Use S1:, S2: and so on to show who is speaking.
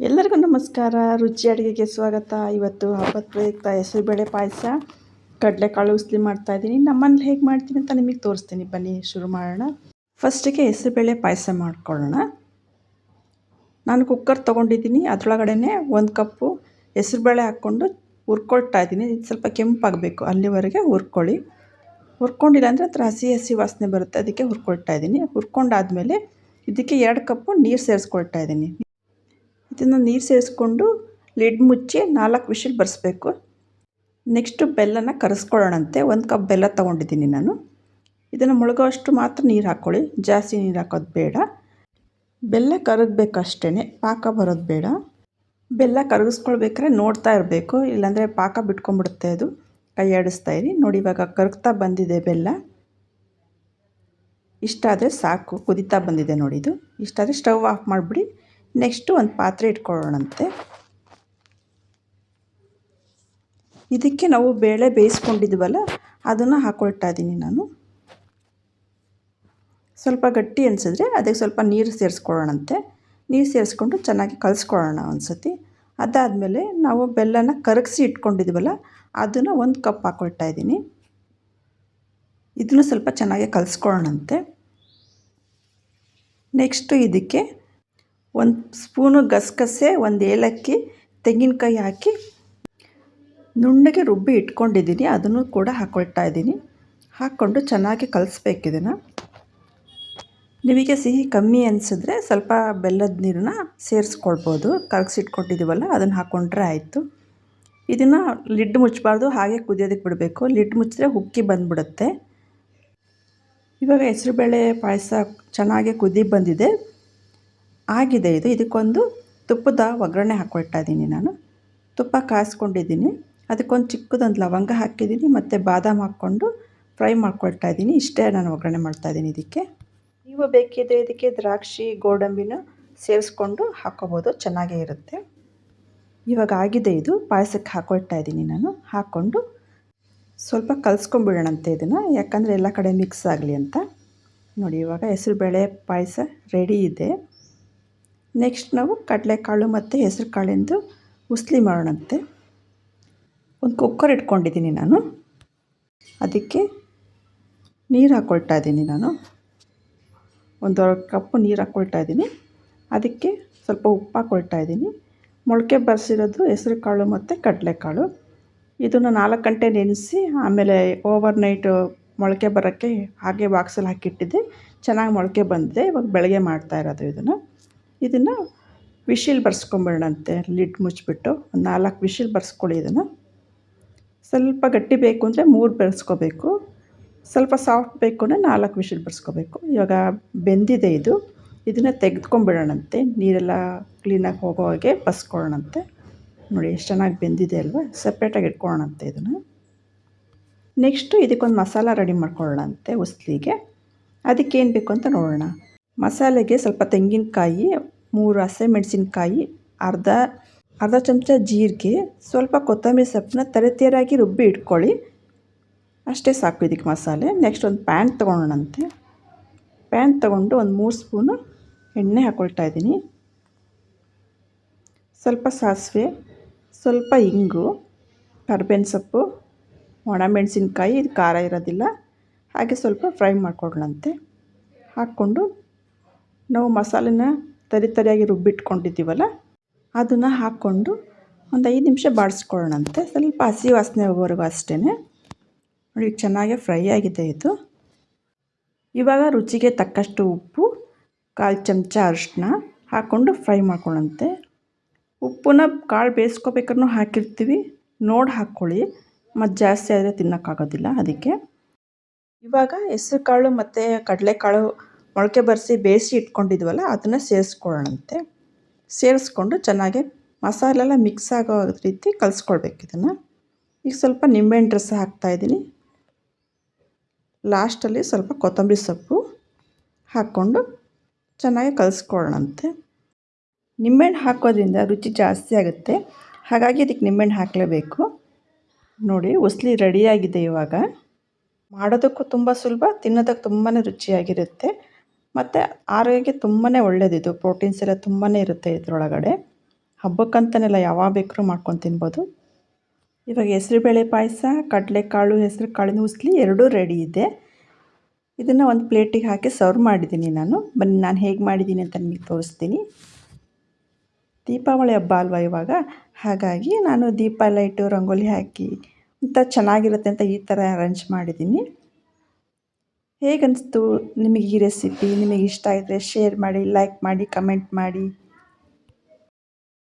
S1: ಎಲ್ಲರಿಗೂ ನಮಸ್ಕಾರ. ರುಚಿ ಅಡುಗೆಗೆ ಸ್ವಾಗತ. ಇವತ್ತು ಹಬ್ಬದ ಪ್ರಯುಕ್ತ ಹೆಸರುಬೇಳೆ ಪಾಯಸ. ಕಡಲೆಕಾಳು ಉಸ್ಲಿ ಮಾಡ್ತಾಯಿದ್ದೀನಿ ನಮ್ಮನೇಲಿ ಹೇಗೆ ಮಾಡ್ತೀನಿ ಅಂತ ನಿಮಗೆ ತೋರಿಸ್ತೀನಿ. ಬನ್ನಿ, ಶುರು ಮಾಡೋಣ. ಫಸ್ಟಿಗೆ ಹೆಸರುಬೇಳೆ ಪಾಯಸ ಮಾಡ್ಕೊಳ್ಳೋಣ. ನಾನು ಕುಕ್ಕರ್ ತೊಗೊಂಡಿದ್ದೀನಿ. ಅದರೊಳಗಡೆ ಒಂದು ಕಪ್ಪು ಹೆಸರುಬೇಳೆ ಹಾಕ್ಕೊಂಡು ಹುರ್ಕೊಳ್ತಾ ಇದ್ದೀನಿ. ಇದು ಸ್ವಲ್ಪ ಕೆಂಪಾಗಬೇಕು. ಅಲ್ಲಿವರೆಗೆ ಹುರ್ಕೊಳ್ಳಿ. ಹುರ್ಕೊಂಡಿಲ್ಲ ಅಂದರೆ ಹತ್ರ ಹಸಿ ಹಸಿ ವಾಸನೆ ಬರುತ್ತೆ. ಅದಕ್ಕೆ ಹುರ್ಕೊಳ್ತಾ ಇದ್ದೀನಿ. ಹುರ್ಕೊಂಡಾದಮೇಲೆ ಇದಕ್ಕೆ ಎರಡು ಕಪ್ಪು ನೀರು ಸೇರಿಸ್ಕೊಳ್ತಾ ಇದ್ದೀನಿ. ಇದನ್ನು ನೀರು ಸೇರಿಸ್ಕೊಂಡು ಲಿಡ್ ಮುಚ್ಚಿ ನಾಲ್ಕು ವಿಷಲ್ ಬರೆಸ್ಬೇಕು. ನೆಕ್ಸ್ಟು ಬೆಲ್ಲನ ಕರೆಸ್ಕೊಳ್ಳೋಣಂತೆ. ಒಂದು ಕಪ್ ಬೆಲ್ಲ ತೊಗೊಂಡಿದ್ದೀನಿ ನಾನು. ಇದನ್ನು ಮುಳುಗೋಷ್ಟು ಮಾತ್ರ ನೀರು ಹಾಕ್ಕೊಳ್ಳಿ ಜಾಸ್ತಿ ನೀರು ಹಾಕೋದು ಬೇಡ. ಬೆಲ್ಲ ಕರಗಬೇಕಷ್ಟೇ ಪಾಕ ಬರೋದು ಬೇಡ. ಬೆಲ್ಲ ಕರಗಿಸ್ಕೊಳ್ಬೇಕಾದ್ರೆ ನೋಡ್ತಾ ಇರಬೇಕು. ಇಲ್ಲಾಂದರೆ ಪಾಕ ಬಿಟ್ಕೊಂಡ್ಬಿಡುತ್ತೆ ಅದು. ಕೈ ಆಡಿಸ್ತಾ ಇರಿ. ನೋಡಿ ಇವಾಗ ಕರಗ್ತಾ ಬಂದಿದೆ ಬೆಲ್ಲ. ಇಷ್ಟಾದರೆ ಸಾಕು. ಕುದಿತಾ ಬಂದಿದೆ ನೋಡಿ ಇದು. ಇಷ್ಟಾದರೆ ಸ್ಟವ್ ಆಫ್ ಮಾಡಿಬಿಡಿ. ನೆಕ್ಸ್ಟು ಒಂದು ಪಾತ್ರೆ ಇಟ್ಕೊಳ್ಳೋಣಂತೆ. ಇದಕ್ಕೆ ನಾವು ಬೇಳೆ ಬೇಯಿಸ್ಕೊಂಡಿದ್ವಲ್ಲ, ಅದನ್ನು ಹಾಕೊಳ್ತಾ ಇದ್ದೀನಿ ನಾನು. ಸ್ವಲ್ಪ ಗಟ್ಟಿ ಅನಿಸಿದ್ರೆ ಅದಕ್ಕೆ ಸ್ವಲ್ಪ ನೀರು ಸೇರಿಸ್ಕೊಳ್ಳೋಣಂತೆ. ನೀರು ಸೇರಿಸ್ಕೊಂಡು ಚೆನ್ನಾಗಿ ಕಲಿಸ್ಕೊಳ್ಳೋಣ ಒಂದು ಸತಿ ಅದಾದಮೇಲೆ ನಾವು ಬೆಲ್ಲನ ಕರಗಿಸಿ ಇಟ್ಕೊಂಡಿದ್ವಲ್ಲ, ಅದನ್ನು ಒಂದು ಕಪ್ ಹಾಕೊಳ್ತಾ ಇದ್ದೀನಿ. ಇದನ್ನು ಸ್ವಲ್ಪ ಚೆನ್ನಾಗಿ ಕಲಿಸ್ಕೊಳ್ಳೋಣಂತೆ. ನೆಕ್ಸ್ಟು ಇದಕ್ಕೆ ಒಂದು ಸ್ಪೂನು ಗಸಗಸೆ, ಒಂದು ಏಲಕ್ಕಿ, ತೆಂಗಿನಕಾಯಿ ಹಾಕಿ ನುಣ್ಣಗೆ ರುಬ್ಬಿ ಇಟ್ಕೊಂಡಿದ್ದೀನಿ. ಅದನ್ನು ಕೂಡ ಹಾಕ್ಕೊಳ್ತಾ ಇದ್ದೀನಿ. ಹಾಕ್ಕೊಂಡು ಚೆನ್ನಾಗಿ ಕಲಿಸ್ಬೇಕು ಇದನ್ನು. ನಿಮಗೆ ಸಿಹಿ ಕಮ್ಮಿ ಅನಿಸಿದ್ರೆ ಸ್ವಲ್ಪ ಬೆಲ್ಲದ ನೀರನ್ನ ಸೇರಿಸ್ಕೊಳ್ಬೋದು. ಕರಗಿಸಿಟ್ಕೊಂಡಿದ್ದೀವಲ್ಲ ಅದನ್ನು ಹಾಕ್ಕೊಂಡ್ರೆ ಆಯಿತು. ಇದನ್ನು ಲಿಡ್ ಮುಚ್ಚಬಾರ್ದು ಹಾಗೆ ಕುದಿಯೋದಕ್ಕೆ ಬಿಡಬೇಕು. ಲಿಡ್ ಮುಚ್ಚಿದ್ರೆ ಉಕ್ಕಿ ಬಂದುಬಿಡುತ್ತೆ. ಇವಾಗ ಹೆಸರುಬೇಳೆ ಪಾಯಸ ಚೆನ್ನಾಗಿ ಕುದಿ ಬಂದಿದೆ. ಆಗಿದೆ ಇದು. ಇದಕ್ಕೊಂದು ತುಪ್ಪದ ಒಗ್ಗರಣೆ ಹಾಕ್ಕೊಳ್ತಾ ಇದ್ದೀನಿ ನಾನು. ತುಪ್ಪ ಕಾಯಿಸ್ಕೊಂಡಿದ್ದೀನಿ ಅದಕ್ಕೊಂದು ಚಿಕ್ಕದೊಂದು ಲವಂಗ ಹಾಕಿದ್ದೀನಿ ಮತ್ತು ಬಾದಾಮ್ ಹಾಕ್ಕೊಂಡು ಫ್ರೈ ಮಾಡ್ಕೊಳ್ತಾ ಇದ್ದೀನಿ. ಇಷ್ಟೇ ನಾನು ಒಗ್ಗರಣೆ ಮಾಡ್ತಾಯಿದ್ದೀನಿ ಇದಕ್ಕೆ. ನೀವು ಬೇಕಿದ್ದರೆ ಇದಕ್ಕೆ ದ್ರಾಕ್ಷಿ, ಗೋಡಂಬಿನ ಸೇರಿಸ್ಕೊಂಡು ಹಾಕೋಬೋದು. ಚೆನ್ನಾಗೇ ಇರುತ್ತೆ. ಇವಾಗ ಆಗಿದೆ ಇದು. ಪಾಯಸಕ್ಕೆ ಹಾಕೊಳ್ತಾ ಇದ್ದೀನಿ ನಾನು. ಹಾಕ್ಕೊಂಡು ಸ್ವಲ್ಪ ಕಲಿಸ್ಕೊಂಬಿಡೋಣಂತೆ ಇದನ್ನು. ಯಾಕಂದರೆ ಎಲ್ಲ ಕಡೆ ಮಿಕ್ಸ್ ಆಗಲಿ ಅಂತ. ನೋಡಿ, ಇವಾಗ ಹೆಸರುಬೇಳೆ ಪಾಯಸ ರೆಡಿ ಇದೆ. ನೆಕ್ಸ್ಟ್ ನಾವು ಕಡಲೆಕಾಳು ಮತ್ತು ಹೆಸರು ಕಾಳಿಂದು ಉಸ್ಲಿ ಮಾಡೋಣಂತೆ. ಒಂದು ಕುಕ್ಕರ್ ಇಟ್ಕೊಂಡಿದ್ದೀನಿ ನಾನು. ಅದಕ್ಕೆ ನೀರು ಹಾಕ್ಕೊಳ್ತಾ ಇದ್ದೀನಿ ನಾನು. ಒಂದು ಕಪ್ಪು ನೀರು ಹಾಕ್ಕೊಳ್ತಾ ಇದ್ದೀನಿ. ಅದಕ್ಕೆ ಸ್ವಲ್ಪ ಉಪ್ಪು ಹಾಕ್ಕೊಳ್ತಾ ಇದ್ದೀನಿ. ಮೊಳಕೆ ಬರೆಸಿರೋದು ಹೆಸರು ಕಾಳು ಮತ್ತು ಕಡಲೆಕಾಳು. ಇದನ್ನು ನಾಲ್ಕು ಗಂಟೆ ನೆನೆಸಿ ಆಮೇಲೆ ಓವರ್ ನೈಟು ಮೊಳಕೆ ಬರೋಕ್ಕೆ ಹಾಗೆ ಬಾಕ್ಸಲ್ಲಿ ಹಾಕಿಟ್ಟಿದ್ದೆ. ಚೆನ್ನಾಗಿ ಮೊಳಕೆ ಬಂದಿದೆ. ಇವಾಗ ಬೆಳಗ್ಗೆ ಮಾಡ್ತಾ ಇರೋದು ಇದನ್ನು. ಇದನ್ನು ವಿಶಿಲ್ ಬರ್ಸ್ಕೊಂಬಿಡೋಣಂತೆ ಲಿಡ್ ಮುಚ್ಚಿಬಿಟ್ಟು ನಾಲ್ಕು ವಿಶಿಲ್ ಬರ್ಸ್ಕೊಳ್ಳಿ ಇದನ್ನು. ಸ್ವಲ್ಪ ಗಟ್ಟಿ ಬೇಕು ಅಂದರೆ ಮೂರು ಬೆರೆಸ್ಕೋಬೇಕು. ಸ್ವಲ್ಪ ಸಾಫ್ಟ್ ಬೇಕು ಅಂದರೆ ನಾಲ್ಕು ವಿಶಿಲ್ ಬರ್ಸ್ಕೋಬೇಕು. ಇವಾಗ ಬೆಂದಿದೆ ಇದು. ಇದನ್ನು ತೆಗೆದ್ಕೊಂಬಿಡೋಣಂತೆ ನೀರೆಲ್ಲ ಕ್ಲೀನಾಗಿ ಹೋಗೋ ಹಾಗೆ ಬಸ್ಕೊಳ್ಳೋಣಂತೆ ನೋಡಿ ಎಷ್ಟು ಚೆನ್ನಾಗಿ ಬೆಂದಿದೆ ಅಲ್ವಾ? ಸಪ್ರೇಟಾಗಿ ಇಟ್ಕೊಳ್ಳೋಣಂತೆ ಇದನ್ನು. ನೆಕ್ಸ್ಟು ಇದಕ್ಕೊಂದು ಮಸಾಲ ರೆಡಿ ಮಾಡ್ಕೊಳ್ಳೋಣಂತೆ ಉಸ್ಲಿಗೆ. ಅದಕ್ಕೇನು ಬೇಕು ಅಂತ ನೋಡೋಣ. ಮಸಾಲೆಗೆ ಸ್ವಲ್ಪ ತೆಂಗಿನಕಾಯಿ ಮೂರು ಹಸಿಮೆಣ್ಸಿನ್ಕಾಯಿ ಅರ್ಧ ಅರ್ಧ ಚಮಚ ಜೀರಿಗೆ, ಸ್ವಲ್ಪ ಕೊತ್ತಂಬರಿ ಸೊಪ್ಪನ್ನ ತರಿತರಿಯಾಗಿ ರುಬ್ಬಿ ಇಟ್ಕೊಳ್ಳಿ. ಅಷ್ಟೇ ಸಾಕು ಇದಕ್ಕೆ ಮಸಾಲೆ. ನೆಕ್ಸ್ಟ್ ಒಂದು ಪ್ಯಾನ್ ತೊಗೊಳ್ಳೋಣಂತೆ ಪ್ಯಾನ್ ತೊಗೊಂಡು ಒಂದು ಮೂರು ಸ್ಪೂನು ಎಣ್ಣೆ ಹಾಕ್ಕೊಳ್ತಾ ಇದ್ದೀನಿ. ಸ್ವಲ್ಪ ಸಾಸಿವೆ, ಸ್ವಲ್ಪ ಇಂಗು, ಕರ್ಬೇವಿನ ಸೊಪ್ಪು, ಒಣಮೆಣಸಿನ್ಕಾಯಿ, ಇದು ಖಾರ ಇರೋದಿಲ್ಲ. ಹಾಗೆ ಸ್ವಲ್ಪ ಫ್ರೈ ಮಾಡ್ಕೊಳ್ಳೋಣಂತೆ. ಹಾಕ್ಕೊಂಡು ನಾವು ಮಸಾಲೆನ ತರಿ ತರಿಯಾಗಿ ರುಬ್ಬಿಟ್ಕೊಂಡಿದ್ದೀವಲ್ಲ, ಅದನ್ನು ಹಾಕ್ಕೊಂಡು ಒಂದು ಐದು ನಿಮಿಷ ಬಾಡಿಸ್ಕೊಳ್ಳೋಣಂತೆ ಸ್ವಲ್ಪ ಹಸಿ ವಾಸನೆ ಹೋಗೋವರೆಗೂ ಅಷ್ಟೇ ನೋಡಿ, ಚೆನ್ನಾಗೆ ಫ್ರೈ ಆಗಿದೆ ಇದು. ಇವಾಗ ರುಚಿಗೆ ತಕ್ಕಷ್ಟು ಉಪ್ಪು, ಕಾಲು ಚಮಚ ಅರಿಶಿನ ಹಾಕ್ಕೊಂಡು ಫ್ರೈ ಮಾಡ್ಕೊಳ್ಳೋಂತೆ ಉಪ್ಪನ್ನ ಕಾಳು ಬೇಯಿಸ್ಕೋಬೇಕಾದ್ರೂ ಹಾಕಿರ್ತೀವಿ. ನೋಡಿ ಹಾಕ್ಕೊಳ್ಳಿ. ಮತ್ತು ಜಾಸ್ತಿ ಆದರೆ ತಿನ್ನೋಕ್ಕಾಗೋದಿಲ್ಲ ಅದಕ್ಕೆ. ಇವಾಗ ಹೆಸ್ರು ಕಾಳು ಮತ್ತು ಕಡಲೆಕಾಳು ಮೊಳಕೆ ಬರೆಸಿ ಬೇಯಿಸಿ ಇಟ್ಕೊಂಡಿದ್ವಲ್ಲ, ಅದನ್ನು ಸೇರಿಸ್ಕೊಳ್ಳೋಣಂತೆ ಸೇರಿಸ್ಕೊಂಡು ಚೆನ್ನಾಗಿ ಮಸಾಲೆಲ್ಲ ಮಿಕ್ಸ್ ಆಗೋ ರೀತಿ ಕಲಿಸ್ಕೊಳ್ಬೇಕು ಇದನ್ನು. ಈಗ ಸ್ವಲ್ಪ ನಿಂಬೆಹಣ್ಣು ರಸ ಹಾಕ್ತಾಯಿದ್ದೀನಿ ಲಾಸ್ಟಲ್ಲಿ ಸ್ವಲ್ಪ ಕೊತ್ತಂಬರಿ ಸೊಪ್ಪು ಹಾಕ್ಕೊಂಡು ಚೆನ್ನಾಗಿ ಕಲಿಸ್ಕೊಳ್ಳೋಣಂತೆ ನಿಂಬೆಹಣ್ಣು ಹಾಕೋದ್ರಿಂದ ರುಚಿ ಜಾಸ್ತಿ ಆಗುತ್ತೆ. ಹಾಗಾಗಿ ಇದಕ್ಕೆ ನಿಂಬೆಹಣ್ಣು ಹಾಕಲೇಬೇಕು. ನೋಡಿ, ಉಸ್ಲಿ ರೆಡಿಯಾಗಿದೆ ಇವಾಗ. ಮಾಡೋದಕ್ಕೂ ತುಂಬ ಸುಲಭ, ತಿನ್ನೋದಕ್ಕೆ ತುಂಬಾ ರುಚಿಯಾಗಿರುತ್ತೆ. ಮತ್ತು ಆರೋಗ್ಯಕ್ಕೆ ತುಂಬಾ ಒಳ್ಳೆಯದಿದು ಪ್ರೋಟೀನ್ಸ್ ಎಲ್ಲ ತುಂಬಾ ಇರುತ್ತೆ ಇದರೊಳಗಡೆ. ಹಬ್ಬಕ್ಕಂತನೆಲ್ಲ ಯಾವಾಗ ಬೇಕಾದ್ರೂ ಮಾಡ್ಕೊಂಡು ತಿನ್ಬೋದು. ಇವಾಗ ಹೆಸರುಬೇಳೆ ಪಾಯಸ, ಕಡಲೆಕಾಳು ಹೆಸರು ಕಾಳಿನ ಉಸ್ಲಿ ಎರಡೂ ರೆಡಿ ಇದೆ. ಇದನ್ನು ಒಂದು ಪ್ಲೇಟಿಗೆ ಹಾಕಿ ಸರ್ವ್ ಮಾಡಿದ್ದೀನಿ ನಾನು. ಬನ್ನಿ, ನಾನು ಹೇಗೆ ಮಾಡಿದ್ದೀನಿ ಅಂತ ನಿಮಗೆ ತೋರಿಸ್ತೀನಿ. ದೀಪಾವಳಿ ಹಬ್ಬ ಅಲ್ವಾ ಇವಾಗ? ಹಾಗಾಗಿ ನಾನು ದೀಪ ಲೈಟು ರಂಗೋಲಿ ಹಾಕಿ, ಇಂಥ ಚೆನ್ನಾಗಿರುತ್ತೆ ಅಂತ ಈ ಥರ ಅರೇಂಜ್ ಮಾಡಿದ್ದೀನಿ. ಹೇಗನ್ನಿಸ್ತು ನಿಮಗೆ ಈ ರೆಸಿಪಿ ನಿಮಗೆ ಇಷ್ಟ ಆದರೆ ಶೇರ್ ಮಾಡಿ ಲೈಕ್ ಮಾಡಿ ಕಮೆಂಟ್ ಮಾಡಿ.